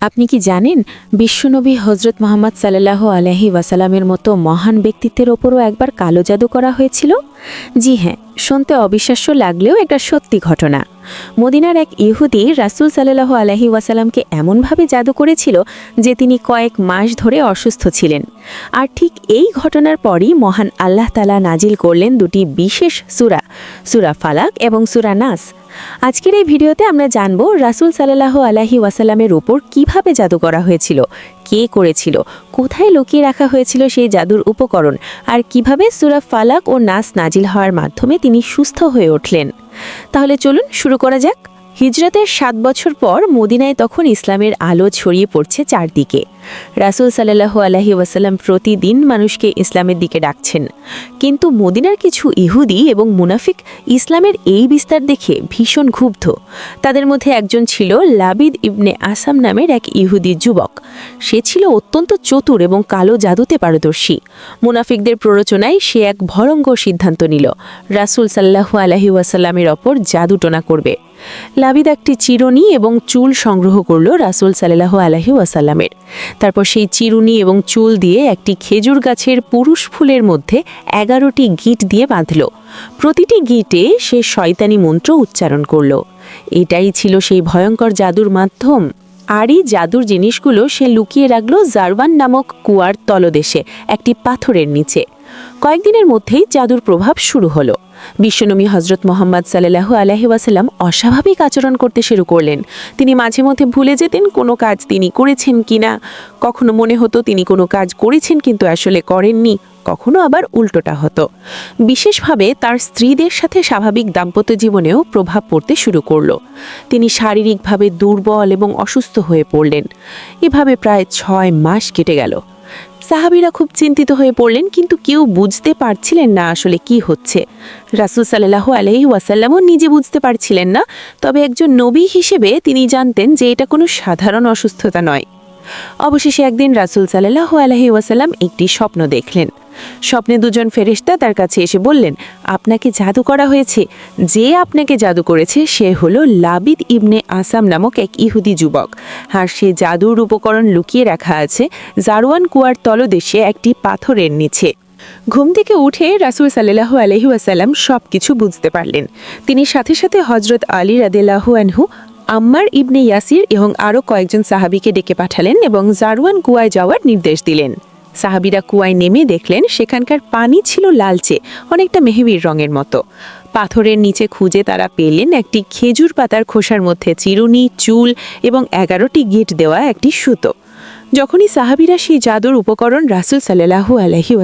আপনি কি জানেন, বিশ্বনবী হজরত মোহাম্মদ সাল্লাহ আলহি ওয়াসালামের মতো মহান ব্যক্তিত্বের ওপরও একবার কালো জাদু করা হয়েছিল? জি হ্যাঁ শুনতে অবিশ্বাস্য লাগলেও একটা সত্যি ঘটনা। মদিনার এক ইহুদি রাসূল সাল্লাহ আলহি ওয়াসালামকে এমনভাবে জাদু করেছিল যে তিনি কয়েক মাস ধরে অসুস্থ ছিলেন। আর ঠিক এই ঘটনার পরই মহান আল্লাহ তালা নাজিল করলেন দুটি বিশেষ সুরা সুরা ফালাক এবং সুরা নাস। আজকের এই ভিডিওতে আমরা জানব রাসুল সাল্লাহ আলাহি ওয়াসাল্লামের ওপর কীভাবে জাদু করা হয়েছিল, কে করেছিল, কোথায় লুকিয়ে রাখা হয়েছিল সেই জাদুর উপকরণ, আর কীভাবে সুরা ফালাক ও নাস নাজিল হওয়ার মাধ্যমে তিনি সুস্থ হয়ে উঠলেন। তাহলে চলুন শুরু করা যাক। হিজরতের সাত বছর পর মদিনায় তখন ইসলামের আলো ছড়িয়ে পড়ছে চারদিকে। রাসূল সাল্লাহ আলহি ওয়াসাল্লাম প্রতিদিন মানুষকে ইসলামের দিকে ডাকছেন। কিন্তু মদিনার কিছু ইহুদি এবং মুনাফিক ইসলামের এই বিস্তার দেখে ভীষণ ক্ষুব্ধ। তাদের মধ্যে একজন ছিল লাবিদ ইবনে আসাম নামের এক ইহুদি যুবক। সে ছিল অত্যন্ত চতুর এবং কালো জাদুতে পারদর্শী। মুনাফিকদের প্ররোচনায় সে এক ভয়ঙ্কর সিদ্ধান্ত নিল। রাসূল সাল্লাহু আলহি ওয়াসাল্লামের ওপর জাদুটোনা করবে। লাবিদ একটি চিরুনি এবং চুল সংগ্রহ করল রাসূল সাল্লাহ আলহি ওয়াসাল্লামের। তারপর সেই চিরুনি এবং চুল দিয়ে একটি খেজুর গাছের পুরুষ ফুলের মধ্যে এগারোটি গিট দিয়ে বাঁধল। প্রতিটি গিটে সে শয়তানি মন্ত্র উচ্চারণ করল। এটাই ছিল সেই ভয়ঙ্কর জাদুর মাধ্যম। আর এই জাদুর জিনিসগুলো সে লুকিয়ে রাখল জারওয়ান নামক কুয়ার তলদেশে, একটি পাথরের নিচে। কয়েকদিনের মধ্যেই জাদুর প্রভাব শুরু হলো। বিশ্বনবী হজরত মোহাম্মদ সাল্লাহু আলহি ওয়াসাল্লাম অস্বাভাবিক আচরণ করতে শুরু করলেন। তিনি মাঝে মধ্যে ভুলে যেতেন কোনো কাজ তিনি করেছেন কিনা। কখনো মনে হতো তিনি কোনো কাজ করেছেন কিন্তু আসলে করেননি, কখনো আবার উল্টোটা হতো। বিশেষভাবে তার স্ত্রীদের সাথে স্বাভাবিক দাম্পত্য জীবনেও প্রভাব পড়তে শুরু করল। তিনি শারীরিকভাবে দুর্বল এবং অসুস্থ হয়ে পড়লেন। এভাবে প্রায় ছয় মাস কেটে গেল। সাহাবিরা খুব চিন্তিত হয়ে পড়লেন, কিন্তু কেউ বুঝতে পারছিলেন না আসলে কি হচ্ছে। রাসুল সাল্লাহ আলহি ওয়াসাল্লামও নিজে বুঝতে পারছিলেন না, তবে একজন নবী হিসেবে তিনি জানতেন যে এটা কোনো সাধারণ অসুস্থতা নয়। অবশেষে একদিন রাসুল সাল্লাহ আলহি ওয়াসাল্লাম একটি স্বপ্ন দেখলেন। স্বপ্নে দুজন ফেরেশতা তার কাছে এসে বললেন, আপনাকে জাদু করা হয়েছে। যে আপনাকে জাদু করেছে, সে হলো লাবিদ ইবনে আসাম নামক এক ইহুদি যুবক। আর সে জাদুর উপকরণ লুকিয়ে রাখা আছে জারোয়ান কুয়ার তলদেশে একটি পাথরের নিচে। ঘুম থেকে উঠে রাসুল সাল্লাহ আলহি ওয়াসাল্লাম সব কিছু বুঝতে পারলেন। তিনি সাথে সাথে হজরত আলী রাদেলাহু আনহু, আম্মার ইবনে ইয়াসির এবং আরও কয়েকজন সাহাবিকে ডেকে পাঠালেন এবং জারওয়ান কুয়ায় যাওয়ার নির্দেশ দিলেন। সাহাবিরা কুয়ায় নেমে দেখলেন সেখানকার পানি ছিল লালচে, অনেকটা মেহেবির রঙের মতো। পাথরের নিচে খুঁজে তারা পেলেন একটি খেজুর পাতার খোসার মধ্যে চিরুনি, চুল এবং এগারোটি গিট দেওয়া একটি সুতো। যখনই সাহাবিরা সেই জাদুর উপকরণ রাসুল সাল্লাহু আলহি